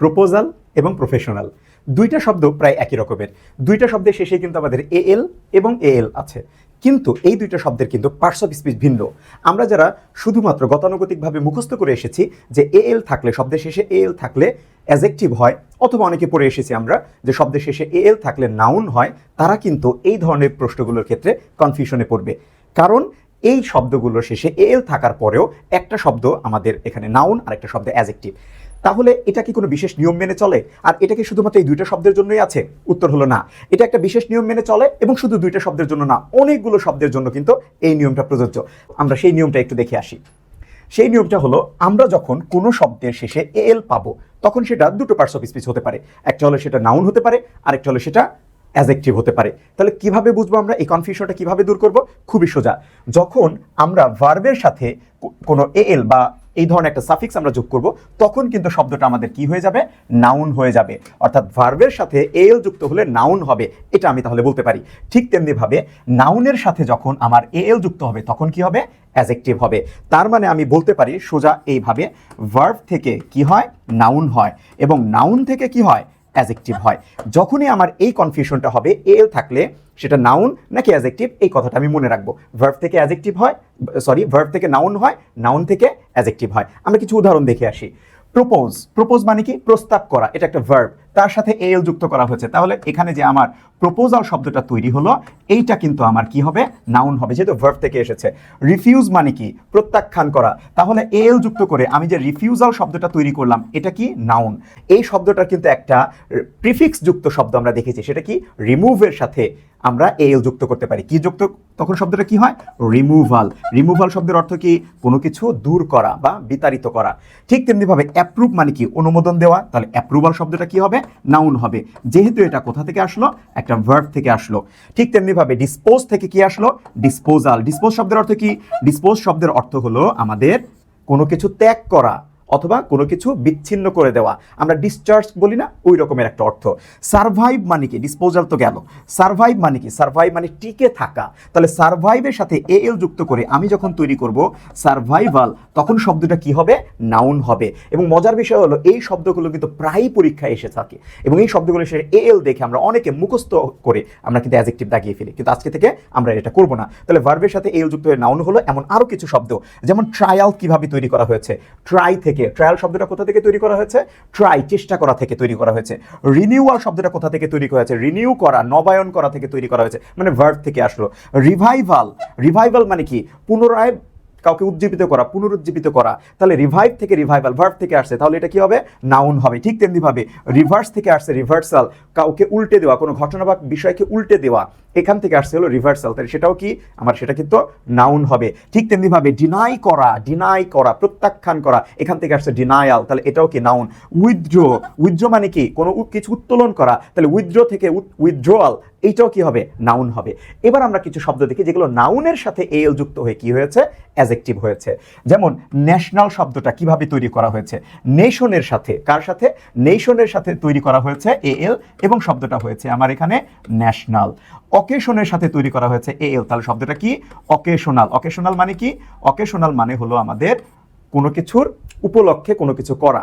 Proposal এবং professional দুইটা শব্দ প্রায় একই রকমের। দুইটা শব্দের শেষে কিন্তু আমাদের এ এল এবং এ এল আছে। কিন্তু এই দুইটা শব্দের কিন্তু পার্টস অফ স্পিচ ভিন্ন। আমরা যারা শুধুমাত্র গতানুগতিকভাবে মুখস্থ করে এসেছি যে এ এল থাকলে শব্দের শেষে এ এল থাকলে অ্যাজেক্টিভ হয়, অথবা অনেকে পড়ে এসেছি আমরা যে শব্দের শেষে এ এল থাকলে নাউন হয়, তারা কিন্তু এই ধরনের প্রশ্নগুলোর ক্ষেত্রে কনফিউশনে পড়বে। কারণ এই শব্দগুলোর শেষে এ এল থাকার পরেও একটা শব্দ আমাদের এখানে নাউন আর একটা শব্দ অ্যাজেক্টিভ তাহলে এটা কি কোনো বিশেষ নিয়ম মেনে চলে? আর এটা কি শুধুমাত্র এই দুইটা শব্দের জন্যই আছে? উত্তর হলো না। এটা একটা বিশেষ নিয়ম মেনে চলে এবং শুধু দুইটা শব্দের জন্য না, অনেকগুলো শব্দের জন্য কিন্তু এই নিয়মটা প্রযোজ্য। আমরা সেই নিয়মটা একটু দেখে আসি। সেই নিয়মটা হলো, আমরা যখন কোনো শব্দের শেষে এ এল পাবো, তখন সেটা দুটো পার্টস অফ স্পিচ হতে পারে। একটা হলো সেটা নাউন হতে পারে, আরেকটা হলো সেটা অ্যাজেক্টিভ হতে পারে। তাহলে কীভাবে বুঝব আমরা? এই কনফিউশনটা কীভাবে দূর করব? খুবই সোজা। যখন আমরা ভার্বের সাথে কোনো এল বা এই ধরনের একটা সাফিক্স আমরা যোগ করব, তখন কিন্তু শব্দটা আমাদের কি হয়ে যাবে? নাউন হয়ে যাবে। অর্থাৎ ভার্বের সাথে এল যুক্ত হলে নাউন হবে, এটা আমি তাহলে বলতে পারি। ঠিক তেমনিভাবে নাউনের সাথে যখন আমার এল যুক্ত হবে, তখন কি হবে? অ্যাজেক্টিভ হবে। তার মানে আমি বলতে পারি সোজা এইভাবে ভার্ভ থেকে কি হয়? নাউন হয়। এবং নাউন থেকে কি হয়? অ্যাজেক্টিভ হয়। যখনই আমার এই কনফিউশনটা হবে, এল থাকলে সেটা নাউন নাকি অ্যাজেক্টিভ এই কথাটা আমি মনে রাখব। ভার্ভ থেকে অ্যাজেক্টিভ হয় সরি ভার্ভ থেকে নাউন হয় নাউন থেকে অ্যাজেক্টিভ হয়। আমরা কিছু উদাহরণ দেখে আসি। প্রপোজ প্রপোজ মানে কি? প্রস্তাব করা, এটা একটা ভার্ব তার সাথে এল যুক্ত করা হয়েছে। তাহলে এখানে যে আমার প্রপোজাল শব্দটা তৈরি হলো, এইটা কিন্তু আমার কি হবে? নাউন হবে, যেহেতু ভার্ব থেকে এসেছে। রিফিউজ মানে কি? প্রত্যাখ্যান করা। তাহলে এল যুক্ত করে আমি যে রিফিউজাল শব্দটা তৈরি করলাম, এটা কি? নাউন এই শব্দটার কিন্তু একটা প্রিফিক্স যুক্ত শব্দ আমরা দেখেছি। সেটা কি? রিমুভের সাথে আমরা এল যুক্ত করতে পারি। কি যুক্ত? তখন শব্দটা কি হয়? রিমুভাল রিমুভাল শব্দের অর্থ কি? কোনো কিছু দূর করা বা বিতাড়িত করা। ঠিক তেমনিভাবে অ্যাপ্রুভ মানে কি? অনুমোদন দেওয়া। তাহলে অ্যাপ্রুভাল শব্দটা কি হবে? নাউন হবে। যেহেতু এটা কোথা থেকে আসলো? একটা ভার্ব থেকে আসলো। ঠিক তেমনিভাবে ডিসপোজ থেকে কি আসলো? ডিসপোজাল ডিসপোজ শব্দের অর্থ কি? ডিসপোজ শব্দের অর্থ হলো আমাদের কোনো কিছু ত্যাগ করা। অথবা কোনো কিছু বিচ্ছিন্ন করে দেওয়া। আমরা ডিসচার্জ বলি না, ওই রকমের একটা অর্থ। সারভাইভ মানে কি? ডিসপোজাল তো গেল। সারভাইভ মানে কি? সারভাইভ মানে টিকে থাকা। তাহলে সারভাইভের সাথে এ এল যুক্ত করে আমি যখন তৈরি করব সারভাইভাল তখন শব্দটা কি হবে? নাউন হবে। এবং মজার বিষয় হলো, এই শব্দগুলো কিন্তু প্রায়ই পরীক্ষায় এসে থাকে। এবং এই শব্দগুলো এসে এ এল দেখে আমরা অনেকে মুখস্থ করে আমরা কিন্তু অ্যাজেক্টিভ দাগিয়ে ফেলি। কিন্তু আজকে থেকে আমরা এটা করব না। তাহলে ভার্বের সাথে এল যুক্ত হয়ে নাউন হলো এমন আরও কিছু শব্দ, যেমন ট্রায়াল কীভাবে তৈরি করা হয়েছে। ট্রাই থেকে ট্রায়াল শব্দটা কোথা থেকে তৈরি করা হয়েছে? ট্রাই চেষ্টা করা থেকে তৈরি করা হয়েছে। রিনিউয়াল শব্দটা কোথা থেকে তৈরি করা হয়েছে? রিনিউ করা, নবায়ন করা থেকে তৈরি করা হয়েছে। মানে ভার্ব থেকে আসলো। রিভাইভাল রিভাইভাল মানে কি? পুনরায় কাউকে উজ্জীবিত করা, পুনরুজ্জীবিত করা। তাহলে রিভাইভ থেকে রিভাইভাল ভার্ব থেকে আসছে। তাহলে এটা কি হবে? নাউন হবে। ঠিক তেমনিভাবে রিভার্স থেকে আসছে রিভার্সাল কাউকে উল্টে দেওয়া, কোনো ঘটনা বা বিষয়কে উল্টে দেওয়া। এখান থেকে আসছে হলো রিভার্সাল তাহলে সেটাও কি? আমার সেটা কিন্তু নাউন হবে। ঠিক তেমনিভাবে ডিনাই করা ডিনাই করা, প্রত্যাখ্যান করা, এখান থেকে আসছে ডিনায়াল তাহলে এটাও কি নাউন উইথড্র উইথড্র মানে কি? কোনো কিছু উত্তোলন করা। তাহলে উইথড্র থেকে উইথড্রয়াল এইটাও কি হবে? নাউন হবে। এবার আমরা কিছু শব্দ দেখি যেগুলো নাউনের সাথে এল যুক্ত হয়ে কি হয়েছে? অ্যাজেক্টিভ হয়েছে। যেমন ন্যাশনাল শব্দটা কীভাবে তৈরি করা হয়েছে? নেশনের সাথে। কার সাথে? নেশনের সাথে তৈরি করা হয়েছে এ এল এবং শব্দটা হয়েছে আমার এখানে ন্যাশনাল অকেশনের সাথে তৈরি করা হয়েছে এ এল। তাহলে শব্দটা কি? অকেশনাল অকেশনাল মানে কি? অকেশনাল মানে হলো আমাদের কোনো কিছুর উপলক্ষে কোনো কিছু করা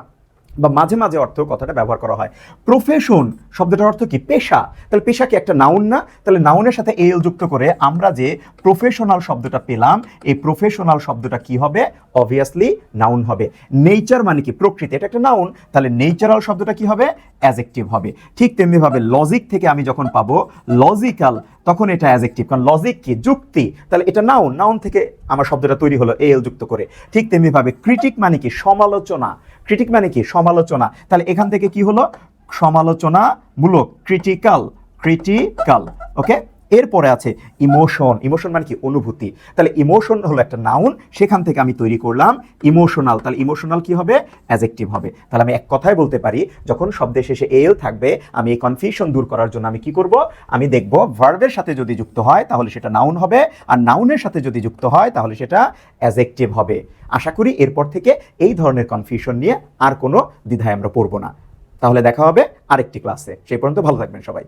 বা মাঝে মাঝে অর্থ কথাটা ব্যবহার করা হয়। প্রফেশন শব্দটার অর্থ কি? পেশা। তাহলে পেশা কি একটা নাউন না? তাহলে নাউনের সাথে এল যুক্ত করে আমরা যে প্রফেশনাল শব্দটা পেলাম, এই প্রফেশনাল শব্দটা কি হবে? অবভিয়াসলি নাউন হবে। নেচার মানে কি? প্রকৃতি। এটা একটা নাউন তাহলে নেচারাল শব্দটা কি হবে? অ্যাজেক্টিভ হবে। ঠিক তেমনিভাবে লজিক থেকে আমি যখন পাবো লজিক্যাল তখন এটা অ্যাজেক্টিভ কারণ লজিক কি? যুক্তি। তাহলে এটা নাউন নাউন থেকে আমার শব্দটা তৈরি হলো এল যুক্ত করে। ঠিক তেমনিভাবে ক্রিটিক মানে কি? সমালোচনা। ক্রিটিক মানে কি? সমালোচনা। তাহলে এখান থেকে কি হলো? সমালোচনামূলক ক্রিটিক্যাল ক্রিটিক্যাল ওকে এরপরে আছে ইমোশন ইমোশন মানে কি? অনুভূতি। তাহলে ইমোশন হলো একটা নাউন সেখান থেকে আমি তৈরি করলাম ইমোশনাল তাহলে ইমোশনাল কি হবে? অ্যাজেক্টিভ হবে। তাহলে আমি এক কথায় বলতে পারি, যখন শব্দের শেষে এল থাকবে, আমি এই কনফিউশন দূর করার জন্য আমি কি করব? আমি দেখব ভার্বের সাথে যদি যুক্ত হয়, তাহলে সেটা নাউন হবে। আর নাউনের সাথে যদি যুক্ত হয়, তাহলে সেটা অ্যাজেক্টিভ হবে। আশা করি এরপর থেকে এই ধরনের কনফিউশন নিয়ে আর কোনো দ্বিধায় আমরা পড়ব না। তাহলে দেখা হবে আরেকটি ক্লাসে সেই পর্যন্ত ভালো থাকবেন সবাই।